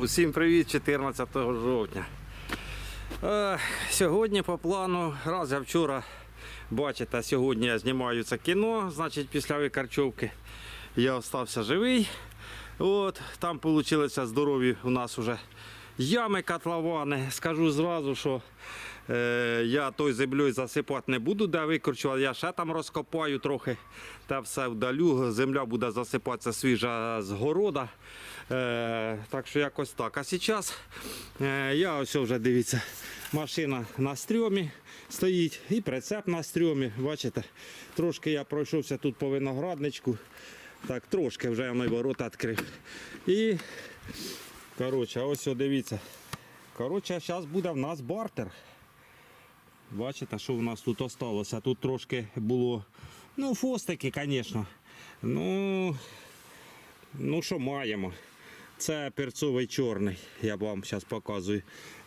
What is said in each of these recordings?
Усім привіт 14 жовтня. Е, сьогодні по плану, раз я вчора, бачите, сьогодні я знімаю це кіно, значить після викарчовки я остався живий. От, там вийшли здорові у нас вже ями котловани. Скажу зразу, що я той землею засипати не буду, де викорчував, я ще там розкопаю трохи та все вдалю. Земля буде засипатися свіжа з города. Е, так що якось так. А зараз е, я ось вже дивіться, машина на стрьомі стоїть і прицеп на стрьомі. Бачите, трошки я пройшовся тут по виноградничку. Так, трошки вже я на ворота відкрив. І коротше, ось дивіться. Коротше, зараз буде в нас бартер. Бачите, що в нас тут осталося? Тут трошки було. Ну, фостики, звісно. Ну, ну що маємо? Це перцовий чорний, я вам зараз показую.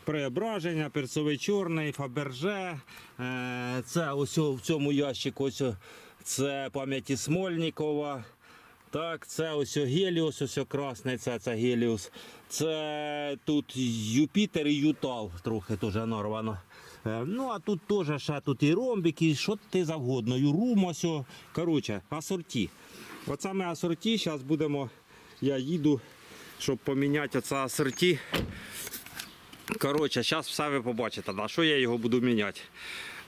Преображення, перцовий чорний, фаберже. Е, Це ось в цьому ящику ось це пам'яті Смольникова. Так, це ось Геліус, ось красний, це, це Геліус. Це тут Юпітер і Ютал трохи теж нарвано. Е, Ну, а тут теж ще тут і ромбики, що ти завгодно. Юрум ось. о. Коротше, асорті. От саме асорті, зараз будемо, я їду, щоб поміняти оце асорті. Коротше, зараз все ви побачите, на що я його буду міняти.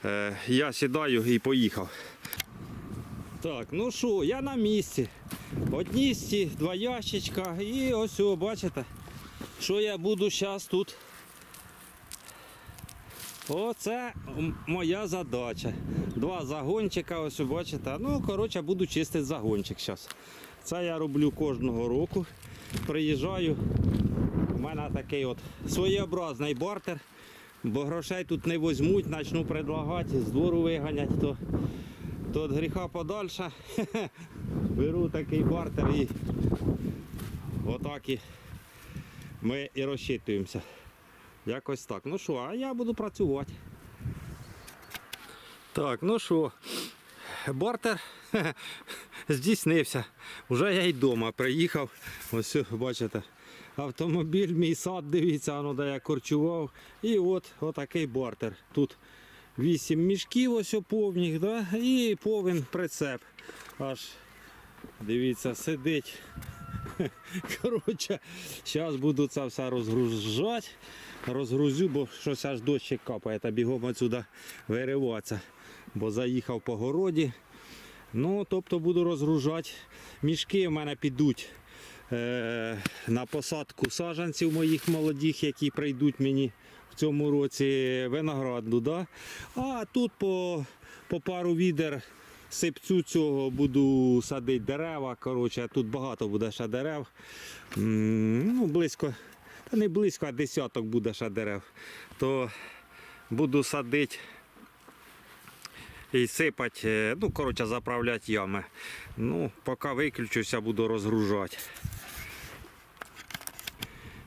Е, я сідаю і поїхав. Так, ну що, я на місці. Одні сті, два ящичка і ось, бачите, що я буду зараз тут. Оце моя задача. Два загончика, ось бачите. Ну, коротше, буду чистити загончик зараз. Це я роблю кожного року. Приїжджаю. У мене такий от своєобразний бартер. Бо грошей тут не візьмуть, почну предлагати, з двору виганять, то, то від гріха подальше. Беру такий бартер і отак і ми і розчитуємося. Якось так. Ну що, а я буду працювати. Так, ну що, бартер здійснився. Уже я й вдома приїхав. Ось бачите. Автомобіль, мій сад, дивіться, воно де я корчував. І от отакий бартер. Тут 8 мішків ось повних, да? і повен прицеп. Аж дивіться, сидить. Коротше, зараз буду це все розгружати. Розгрузю, бо щось аж дощик капає, та бігом отсюди вириватися. Бо заїхав по городі. Ну, тобто буду розгружати. Мішки в мене підуть е, на посадку саджанців моїх молодих, які прийдуть мені в цьому році виноградну. Да? А тут по, по пару відер сипцю цього буду садити дерева. Коротше, тут багато буде ще дерев. Ну, близько, та не близько, а десяток буде ще дерев. То буду садити і сипати, е, ну, коротше, заправляти ями. Ну, поки виключуся, буду розгружати.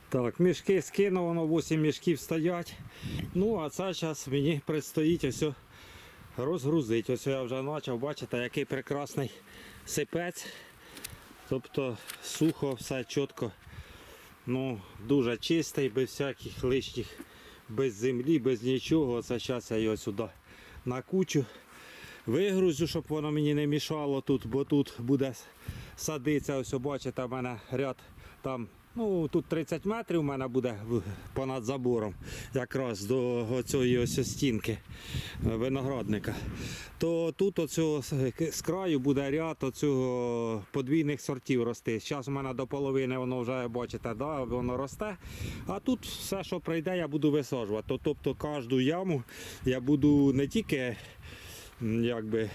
Так, мішки скинув, воно 8 мішків стоять. Ну, а це зараз мені предстоїть ось розгрузити. Ось я вже почав, бачите, який прекрасний сипець. Тобто сухо, все чітко. Ну, дуже чистий, без всяких лишніх, без землі, без нічого. Це зараз я його сюди накучу. Вигрузю, щоб воно мені не мішало тут, бо тут буде садитися. Ось бачите, в мене ряд там. Ну, тут 30 метрів у мене буде понад забором, якраз до цієї ось стінки виноградника. То тут оцього з краю буде ряд оцього подвійних сортів рости. Зараз у мене до половини воно вже бачите, да, воно росте. А тут все, що прийде, я буду висаджувати. Тобто кожну яму я буду не тільки якби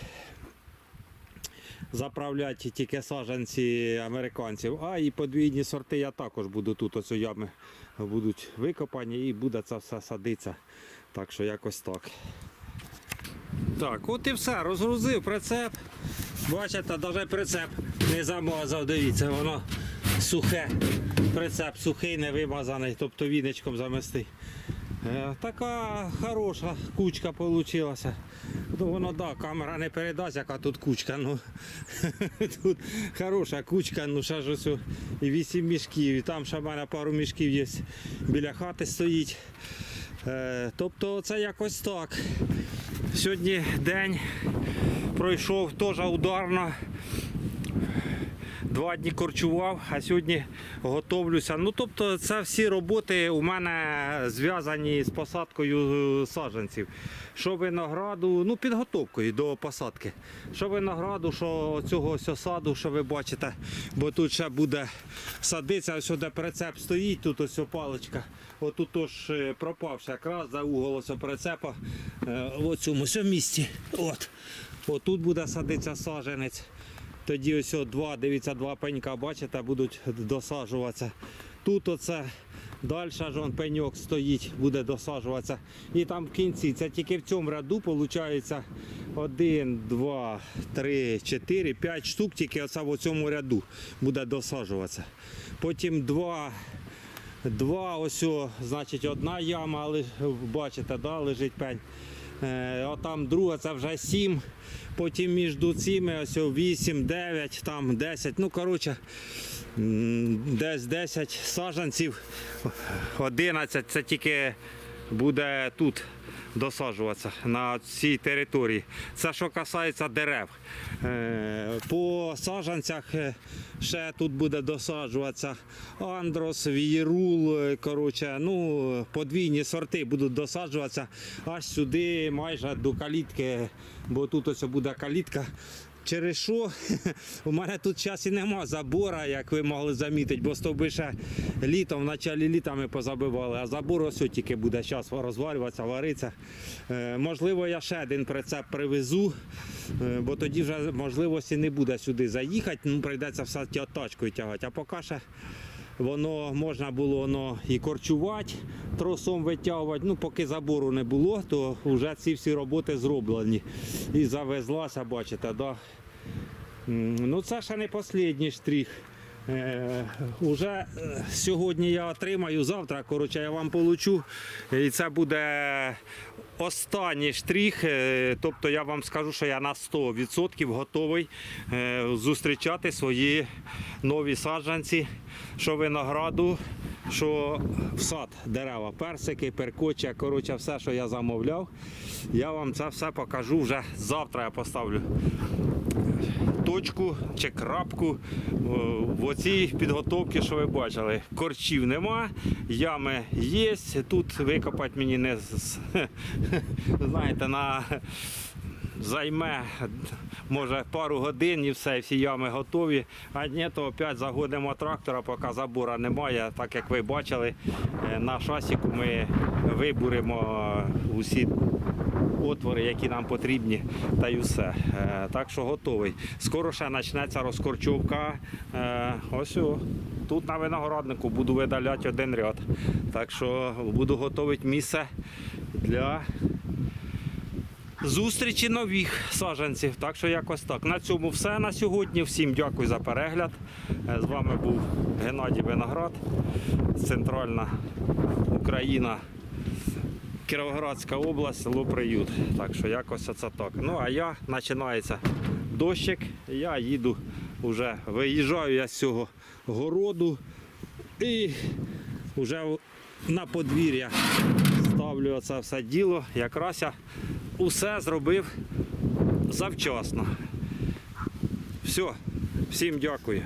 заправляти тільки саджанці американців, а і подвійні сорти я також буду тут оцю ями будуть викопані і буде це все садитися. Так що якось так. Так, от і все, розгрузив прицеп. Бачите, навіть прицеп не замазав, дивіться, воно сухе. Прицеп сухий, не вимазаний, тобто віничком замести. Е, Така хороша кучка вийшла. Ну, воно да, камера не передасть, яка тут кучка. Ну, тут хороша кучка, ну ще ж ось і 8 мішків. І там ще в мене пару мішків є біля хати стоїть. Е, тобто це якось так. Сьогодні день пройшов теж ударно. Два дні корчував, а сьогодні готовлюся. Ну, тобто, це всі роботи у мене зв'язані з посадкою саджанців. Що винограду, ну, підготовкою до посадки. Що винограду, що цього саду, що ви бачите, бо тут ще буде садитися, ось де прицеп стоїть, тут ось паличка. Отут тож е, пропавши якраз за угол ось прицепа е, в цьому місці. От. Отут буде садитися саджанець. Тоді ось два, дивіться, два пенька, бачите, будуть досаджуватися. Тут оце далі ж он пеньок стоїть, буде досаджуватися. І там в кінці, це тільки в цьому ряду виходить один, два, три, чотири, п'ять штук, тільки оце в цьому ряду буде досаджуватися. Потім два. Два, ось, значить, одна яма, бачите, да, лежить пень. Е, а там друга, це вже 7. Потім між цими ось 8, 9, там 10. Ну, коротше, десь 10 саджанців. 11 це тільки буде тут досаджуватися на цій території. Це що касається дерев. Е, По саджанцях е, ще тут буде досаджуватися андрос, вієрул, е, коротше, ну, подвійні сорти будуть досаджуватися аж сюди, майже до калітки, бо тут ось буде калітка. Через що у мене тут час і нема забора, як ви могли замітити, бо стовби ще літом, в началі літа ми позабивали, а забор ось тільки буде час розвалюватися, варитися. Е, можливо, я ще один прицеп привезу, е, бо тоді вже можливості не буде сюди заїхати, ну прийдеться все тачкою тягати. А поки ще воно можна було воно і корчувати, тросом витягувати. Ну, поки забору не було, то вже ці всі роботи зроблені. І завезлася, бачите, да? Ну це ще не останній штрих. Е, уже е, сьогодні я отримаю, завтра коротше, я вам получу. І це буде останній штрих. Е, Тобто я вам скажу, що я на 100% готовий зустрічати свої нові саджанці, що винограду, що в сад дерева, персики, перкоча, коротше, все, що я замовляв. Я вам це все покажу вже завтра. Я поставлю точку чи крапку в оцій підготовці, що ви бачили. Корчів нема, ями є. Тут викопати мені не знаєте, на займе може пару годин і все, всі ями готові. А ні, то опять загодимо трактора, поки забора немає. Так як ви бачили, е, на шасіку ми вибуримо усі отвори, які нам потрібні, та й усе. Е, Так що готовий. Скоро ще почнеться розкорчовка. Е, Ось о, тут на винограднику буду видаляти один ряд. Так що буду готувати місце для зустрічі нових саджанців. Так що якось так. На цьому все на сьогодні. Всім дякую за перегляд. Е, З вами був Геннадій Виноград, Центральна Україна. Кіровоградська область, село Приют. Так що якось оце так. Ну а я починається дощик, я їду вже виїжджаю я з цього городу і вже на подвір'я ставлю це все діло. Якраз я усе зробив завчасно. Все, всім дякую.